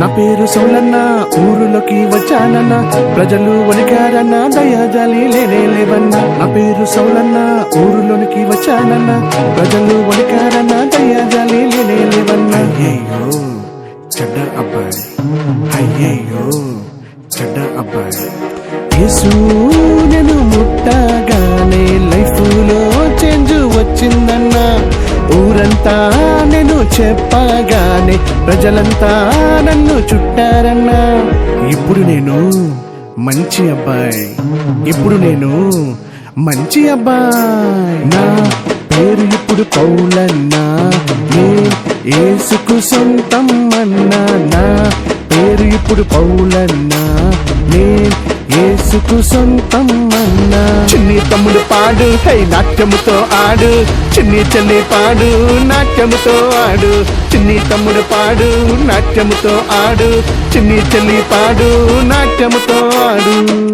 నా పేరు సోలన్న ఊరులోకి వచ్చానన్న ప్రజలు వణికారన్న దయాజాలి లేనే లేవన్న. నా పేరు సోలన్న ఊరులోనికి వచ్చానన్న ప్రజలు వణికారన్న దయాజాలి లేనే లేవన్న. అయ్యయ్యో చెడ్డ అబ్బాయి. అయ్యయ్యో చెడ్డ అబ్బాయి. యేసు నేను ముట్టగానే లైఫ్లో చేంజ్ వచ్చిందన్న. ఊరంతా చెప్పగానే ప్రజలంతా నన్ను చుట్టారన్నా. ఇప్పుడు నేను మంచి అబ్బాయి. ఇప్పుడు నేను మంచి అబ్బాయి. నా పేరు ఇప్పుడు పౌలన్నా. నే ఏసుకు సొంతం అన్నా నా పేరు ఇప్పుడు పౌలన్నా. మనసుకు సొంతం అన్నా. చిన్ని తమ్ముడు పాడు హై నాట్యముతో ఆడు. చిన్ని చెల్లి పాడు నాట్యముతో ఆడు. చిన్ని తమ్ముడు పాడు నాట్యముతో ఆడు. చిన్ని చెల్లి పాడు నాట్యముతో ఆడు.